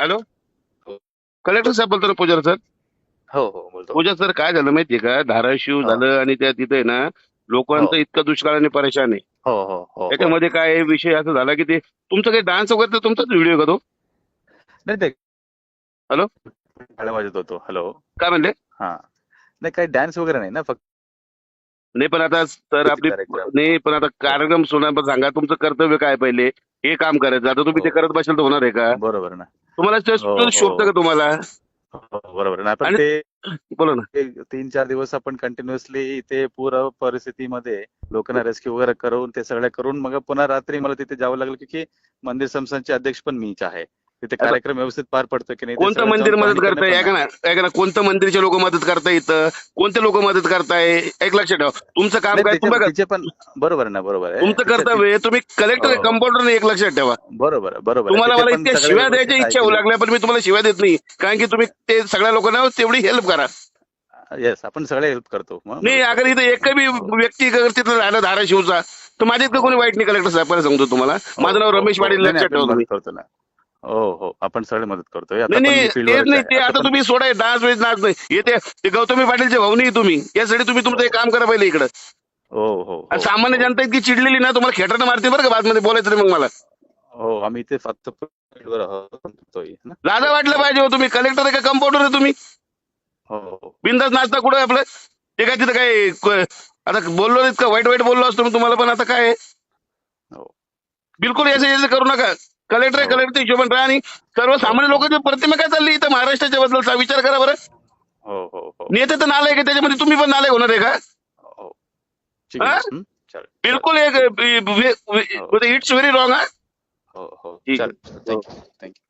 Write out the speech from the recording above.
Hello. Collector साहेब बोलतो ना पूजा sir हो हो बोलतो पूजा सर काय झालं माहितीये का धाराशिव. झालं आणि त्या तिथे आहे ना लोकांचं हो. इतकं दुष्काळाने परेशान आहे हो हो हो हो. त्याच्यामध्ये काय विषय असा झाला की ते तुमचं काही डान्स वगैरे तर तुमचाच व्हिडिओ का तो नाही ते हॅलो? वाजत होतो हॅलो काय म्हणले हा नाही काही डान्स वगैरे नाही ना फक्त नाही पण आता सर आपली कार्यक्रम. नाही पण आता कार्यक्रम सोडा पण सांगा तुमचं कर्तव्य काय पहिले हे काम करायचं आता तुम्ही ते हो. करत बसाल तर होणार आहे का? बरोबर ना. तुम्हाला ते हो, हो. शोभतं का तुम्हाला? हो, बरोबर ना. पण आणि- ते बोला ना. ते तीन चार दिवस आपण कंटिन्युअसली इथे पूर परिस्थितीमध्ये लोकांना रेस्क्यू वगैरे करून ते सगळं करून मग पुन्हा रात्री मला तिथे जावं लागलं की मंदिर संस्थानचे अध्यक्ष पण मीच आहे. तिथे कार्यक्रम व्यवस्थित पार पडतो की नाही कोणतं मंदिर मदत करताय? ऐका ना ऐका ना कोणतं मंदिरचे लोक मदत करताय इथं? कोणते लोक मदत करताय? एक लक्षात ठेवा. तुमचं काम काय? तिचे पण बरोबर ना बरोबर आहे. तुमचं कर्तव्य आहे तुम्ही कलेक्टर हो. कंपाऊंडर एक लक्षात ठेवा. बरोबर बरोबर. तुम्हाला मला इतक्या शिव्या द्यायच्या इच्छा होऊ. लागल्या पण मी तुम्हाला शिव्या देत नाही. कारण की तुम्ही ते सगळ्या लोकांना तेवढी हेल्प करा. येस आपण सगळे हेल्प करतो. नाही अगर इथं एक बी व्यक्ती अगर तिथं राहिला धाराशिवचा तर माझ्या इतकं कोणी वाईट नाही कलेक्टर साहेब. सांगतो तुम्हाला. हो, माझं नाव हो, रमेश हो. पाटील नाही, लक्षात ठेवा तुम्ही. करतो ना. हो हो. आपण सगळे मदत करतोय. आता नाही पण नाही तेच नाही आहे. ते आता पण- तुम्ही सोडाय डान्स वेज नाच नाही. येते ते गौतमी पाटीलचे भाऊनी तुम्ही. यासाठी तुम्ही तुमचं एक काम करा पहिले इकडं. हो हो हो. आणि सामान्य हो. जनता इतकी चिडलेली ना तुम्हाला खेटरनं मारते बरं का बातमध्ये बोलायचं नाही मग मला. हो आम्ही इथे फक्त फील्डवर आहोत. करतोय ना. लाजा वाटलं पाहिजे हो तुम्ही. कलेक्टर आहे का कंपाऊंडर आहे तुम्ही? हो हो. बिंदास नाचता कुठं आहे आपलं? ते काय तिथं काय क- आता बोललो इतकं वाईट वाईट बोललो असतो मी तुम्हाला पण आता काय आहे? हो. बिलकुल याचं याचं करू नका. कलेक्टर आहे हो. कलेक्टर हिशोबाने राहा आणि सर्वसामान्य लोकांची प्रतिमा काय चालली इथं? महाराष्ट्राच्या बद्दलचा विचार करा बरं. हो हो हो. नेते तर नालायक आहे त्याच्यामध्ये तुम्ही पण नालायक होणार आहे का? हो. ठीक आहे. हा? हं? चालेल. बिलकुल एक इट्स व्हेरी रॉंग हा? हो हो. ठीक आहे. चालेल. Thank you thank you.